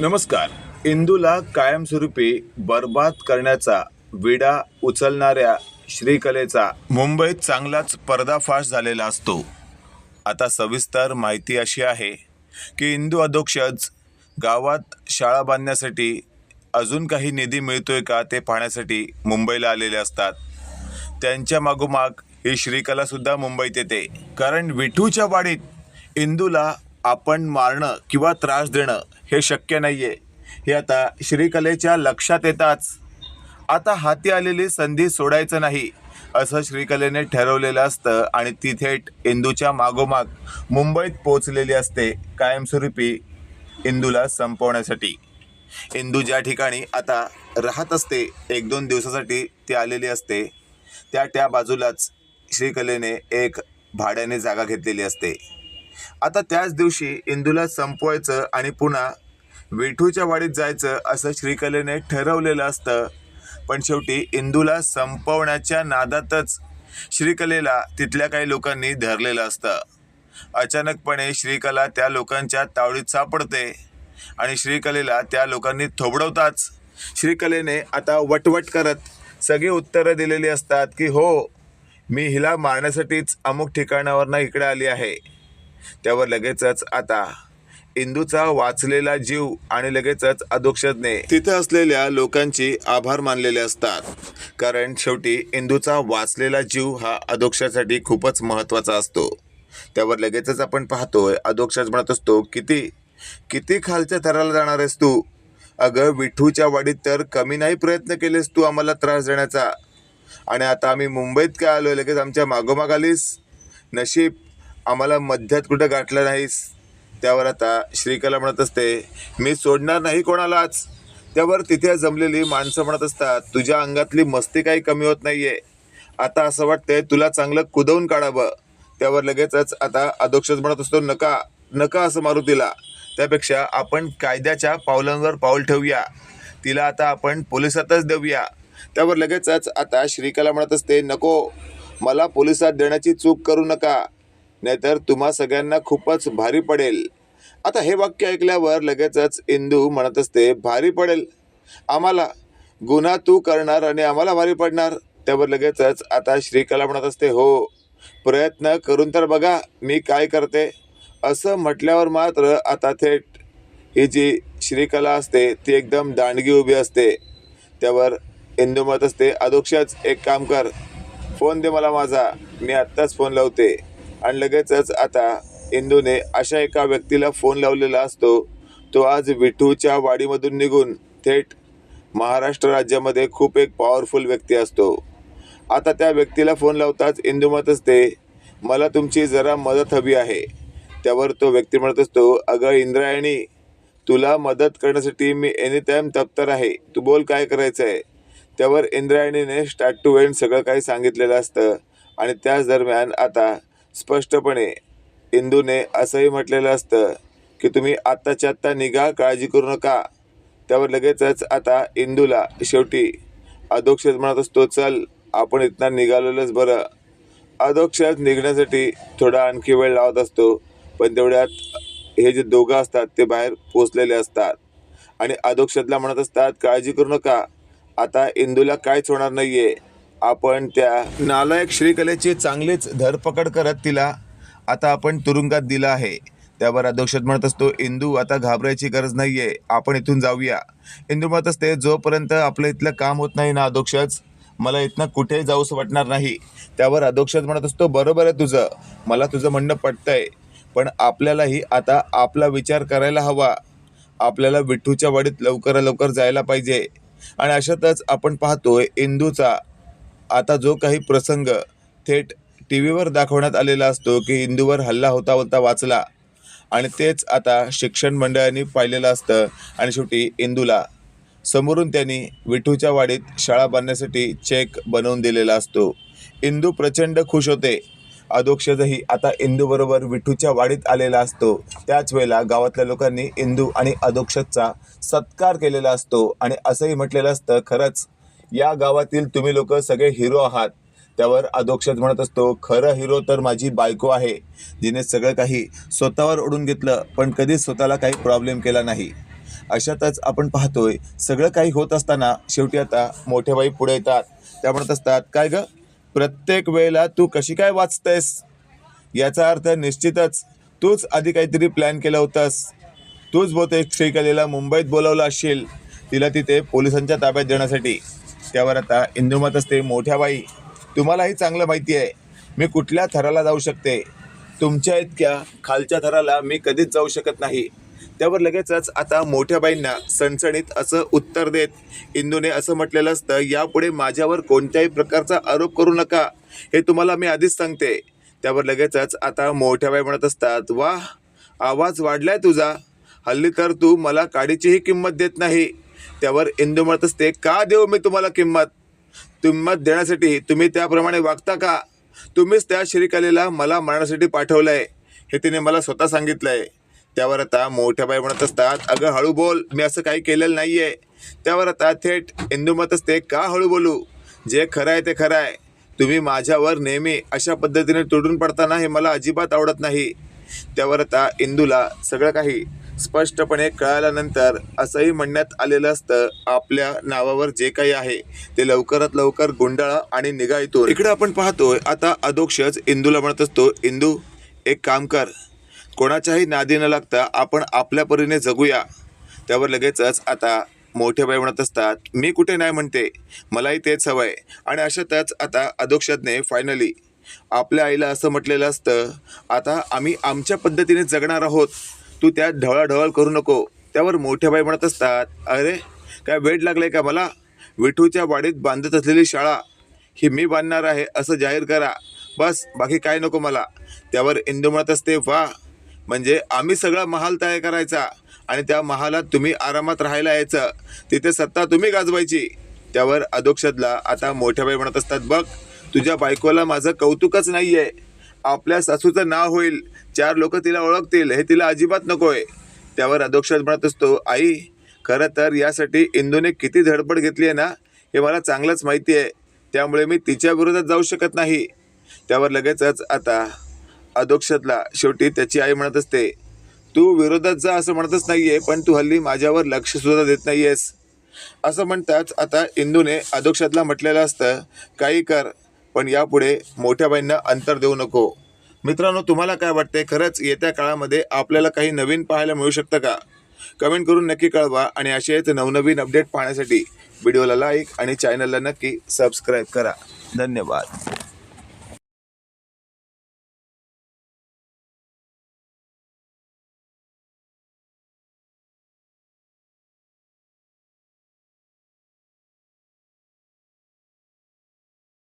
नमस्कार. इंदूला कायमस्वरूपी बर्बाद करण्याचा विडा उचलणाऱ्या श्रीकलेचा मुंबईत चांगलाच पर्दाफाश झालेला असतो. आता सविस्तर माहिती अशी आहे की इंदू अधोक्षज गावात शाळा बांधण्यासाठी अजून काही निधी मिळतोय का ते पाहण्यासाठी मुंबईला आलेले असतात. त्यांच्या मागोमाग ही श्रीकलासुद्धा मुंबईत येते. कारण विठूच्या वाडीत इंदूला आपण मारणं किंवा त्रास देणं हे शक्य नाही आहे हे आता श्रीकलेच्या लक्षात येताच. आता हाती आलेली संधी सोडायचं नाही असं श्रीकलेने ठरवलेलं असतं आणि ती थेट इंदूच्या मागोमाग मुंबईत पोचलेली असते कायमस्वरूपी इंदूला संपवण्यासाठी. इंदू ज्या ठिकाणी आता राहत असते एक दोन दिवसासाठी ती आलेली असते त्या त्या बाजूलाच श्रीकलेने एक भाड्याने जागा घेतलेली असते. आता त्याच दिवशी इंदूला संपवायचं आणि पुन्हा विठूच्या वाडीत जायचं असं श्रीकलेने ठरवलेलं असतं. पण शेवटी इंदूला संपवण्याच्या नादातच श्रीकलेला तिथल्या काही लोकांनी धरलेलं असतं. अचानकपणे श्रीकला त्या लोकांच्या तावडीत सापडते आणि श्रीकलेला त्या लोकांनी थोबडवताच श्रीकलेने आता वटवट करत सगळी उत्तरं दिलेली असतात की हो मी हिला मारण्यासाठीच अमुक ठिकाणावरनं इकडे आली आहे. त्यावर लगेचच आता इंदूचा वाचलेला जीव आणि लगेचच अधोक्षजने तिथं असलेल्या लोकांची आभार मानलेले असतात. कारण शेवटी इंदूचा वाचलेला जीव हा अधोक्षासाठी खूपच महत्त्वाचा असतो. त्यावर लगेचच आपण पाहतोय अधोक्षज म्हणत असतो किती? किती खालच्या थराला जाणार आहेस तू? अगं विठूच्या वाडीत तर कमी नाही प्रयत्न केलेस तू आम्हाला त्रास देण्याचा. आणि आता आम्ही मुंबईत काय आलो लगेच आमच्या मागोमाग आलीस? नशीब आम्हाला मध्यात कुठं गाठलं नाहीस? त्यावर आता श्रीकला म्हणत असते मी सोडणार नाही कोणालाच. त्यावर तिथे जमलेली माणसं म्हणत असतात तुझ्या अंगातली मस्ती काही कमी होत नाहीये. आता असं वाटतंय तुला चांगलं कुदवून काढावं. त्यावर लगेचच आता अधोक्षच म्हणत असतो नका नका असं मारू तिला. त्यापेक्षा आपण कायद्याच्या पावलांवर पाऊल ठेवूया. तिला आता आपण पोलिसातच देऊया. त्यावर लगेचच आता श्रीकला म्हणत असते नको मला पोलिसात देण्याची चूक करू नका. नाहीतर तुम्हा सगळ्यांना खूपच भारी पडेल. आता हे वाक्य ऐकल्यावर लगेचच इंदू म्हणत असते भारी पडेल. आम्हाला गुन्हा तू करणार आणि आम्हाला भारी पडणार. त्यावर लगेचच आता श्रीकला म्हणत असते हो प्रयत्न करून तर बघा मी काय करते. असं म्हटल्यावर मात्र आता थेट ही जी श्रीकला असते ती एकदम दांडगी उभी असते. त्यावर इंदू म्हणत असते अधोक्षच एक काम कर. फोन दे मला माझा. मी आत्ताच फोन लावते. आणि लगेचच आता इंदूने अशा एका व्यक्तीला फोन लावलेला असतो. तो आज विठूच्या वाडीमधून निघून थेट महाराष्ट्र राज्यामध्ये खूप एक पॉवरफुल व्यक्ती असतो. आता त्या व्यक्तीला फोन लावताच इंदू म्हणत असते मला तुमची जरा मदत हवी आहे. त्यावर तो व्यक्ती म्हणत असतो अगं इंद्रायणी तुला मदत करण्यासाठी मी एनी टाईम तप्तर आहे. तू बोल काय करायचं आहे त्यावर इंद्रायणीने स्टार्ट टू एंड सगळं काही सांगितलेलं असतं. आणि त्याच दरम्यान आता स्पष्टपणे इंदूने असंही म्हटलेलं असतं की तुम्ही आत्ताच्या आत्ता निघा काळजी करू नका. त्यावर लगेचच आता इंदूला शेवटी अधोक्षज म्हणत असतो चल आपण इथनं निघालेलंच बरं. अधोक्षज निघण्यासाठी थोडा आणखी वेळ लावत असतो पण तेवढ्यात हे जे दोघं असतात ते बाहेर पोचलेले असतात. आणि अधोक्षजला म्हणत असतात काळजी करू नका आता इंदूला काहीच होणार नाहीये. आपण त्या नालायक श्रीकलेची चांगलीच धरपकड करत तिला आता आपण तुरुंगात दिला आहे. त्यावर अध्यक्षत म्हणत असतो इंदू आता घाबरायची गरज नाही आहे आपण इथून जाऊया. इंदू म्हणत असते जोपर्यंत आपलं इथलं काम होत नाही ना अध्यक्षच मला इथनं कुठेही जाऊस वाटणार नाही. त्यावर अध्यक्षच म्हणत असतो बरोबर आहे तुझं मला तुझं म्हणणं पटतंय पण आपल्यालाही आता आपला विचार करायला हवा. आपल्याला विठ्ठूच्या वाडीत लवकर लवकर जायला पाहिजे. आणि अशातच आपण पाहतोय इंदूचा आता जो काही प्रसंग थेट टी व्हीवर दाखवण्यात आलेला असतो की इंदूवर हल्ला होता होता वाचला. आणि तेच आता शिक्षण मंडळाने पाहिलेलं असतं. आणि शेवटी इंदूला. समोरून त्यांनी विठूच्या वाडीत शाळा बांधण्यासाठी चेक बनवून दिलेला असतो. इंदू प्रचंड खुश होते. अधोक्षजही आता इंदूबरोबर विठूच्या वाडीत आलेला असतो. त्याच वेळेला गावातल्या लोकांनी इंदू आणि अधोक्षजचा सत्कार केलेला असतो. आणि असंही म्हटलेलं असतं खरंच या गावातील तुम्ही लोक सगळे हिरो आहात. त्यावर अधोक्षत म्हणत असतो खरं हिरो तर माझी बायको आहे जिने सगळं काही स्वतःवर ओढून घेतलं पण कधीच स्वतःला काही प्रॉब्लेम केला नाही. अशातच आपण पाहतोय सगळं काही होत असताना शेवटी आता मोठे बाई पुढे येतात. त्या म्हणत असतात काय ग? प्रत्येक वेळेला तू कशी काय वाचतेस? याचा अर्थ निश्चितच तूच आधी काहीतरी प्लॅन केला होतास. तूच बहुतेक श्रीकलेला मुंबईत बोलावलं असशील तिला तिथे पोलिसांच्या ताब्यात देण्यासाठी. त्यावर आता इंदुमत असते मोठ्या बाई तुम्हालाही चांगलं माहिती आहे. मी कुठल्या थराला जाऊ शकते? तुमच्या इतक्या खालच्या थराला मी कधीच जाऊ शकत नाही. त्यावर लगेचच आता मोठ्या बाईंना सणसणीत असं उत्तर देत इंदूने असं म्हटलेलं असतं यापुढे माझ्यावर कोणत्याही प्रकारचा आरोप करू नका. हे तुम्हाला मी आधीच सांगते. त्यावर लगेचच आता मोठ्या बाई म्हणत असतात वा आवाज वाढलाय तुझा. हल्ली तर तू मला काडीचीही किंमत देत नाही. त्यावर इंदू म्हणत असते का देऊ मी तुम्हाला किंमत? किंमत देण्यासाठी तुम्ही त्याप्रमाणे वागता का? तुम्हीच त्या श्रीकलेला मला मरण्यासाठी पाठवलं आहे हे तिने मला स्वतः सांगितलं आहे त्यावर आता मोठ्या बाई म्हणत असतात अगं हळू बोल. मी असं काही केलेलं नाही आहे त्यावर आता थेट इंदू मत असते का हळू बोलू? जे खरं आहे ते खरं आहे. तुम्ही माझ्यावर नेहमी अशा पद्धतीने तुडून पडताना हे मला अजिबात आवडत नाही. त्यावर आता इंदूला सगळं काही स्पष्टपणे कळाल्यानंतर असंही म्हणण्यात आलेलं असतं आपल्या नावावर जे काही आहे ते लवकरात लवकर गुंडाळा आणि निघा येतो इकडे आपण पाहतोय आता अधोक्षच इंदूला म्हणत असतो इंदू एक काम कर. कोणाच्याही नादी न लागता आपण आपल्या परीने जगूया. त्यावर लगेचच आता मोठे बाई म्हणत असतात मी कुठे नाही म्हणते मलाही तेच हवं आहे आणि अशातच आता अधोक्षजने फायनली आपल्या आईला असं म्हटलेलं असतं आता आम्ही आमच्या पद्धतीने जगणार आहोत तू त्यात ढवळाढवळ करू नको. त्यावर मोठ्या बाई म्हणत असतात अरे काय वेळ लागलाय का मला? विठूच्या वाडीत बांधत असलेली शाळा ही मी बांधणार आहे असं जाहीर करा. बस बाकी काय नको मला. त्यावर इंदू म्हणत असते वा म्हणजे आम्ही सगळा महाल तयार करायचा आणि त्या महालात तुम्ही आरामात राहायला यायचं. तिथे सत्ता तुम्ही गाजवायची. त्यावर अधोक्षदला आता मोठ्या बाई म्हणत असतात बघ तुझ्या बायकोला माझं कौतुकच नाही आहे आपल्या सासूचं नाव होईल चार लोक तिला ओळखतील हे तिला अजिबात नकोय. त्यावर अधोक्षद म्हणत असतो आई खरं तर यासाठी इंदूने किती धडपड घेतली आहे ना? हे मला चांगलंच माहिती आहे. त्यामुळे मी तिच्या विरोधात जाऊ शकत नाही. त्यावर लगेचच आता अधोक्षतला शेवटी त्याची आई म्हणत असते तू विरोधात जा असं म्हणतच नाहीये पण तू हल्ली माझ्यावर लक्ष सुद्धा देत नाहीयेस. असं म्हणताच आता इंदूने अधोक्षतला म्हटलेलं असतं काही कर पण यापुढे मोठ्या बाईंना अंतर देऊ नको. मित्रांनो तुम्हाला काय वाटते खरंच येत्या काळामध्ये आपल्याला काही नवीन पाहायला मिळू शकतं का? कमेंट करून नक्की कळवा आणि असेच नवनवीन अपडेट पाहण्यासाठी व्हिडिओला लाईक आणि चॅनलला नक्की सबस्क्राईब करा. धन्यवाद.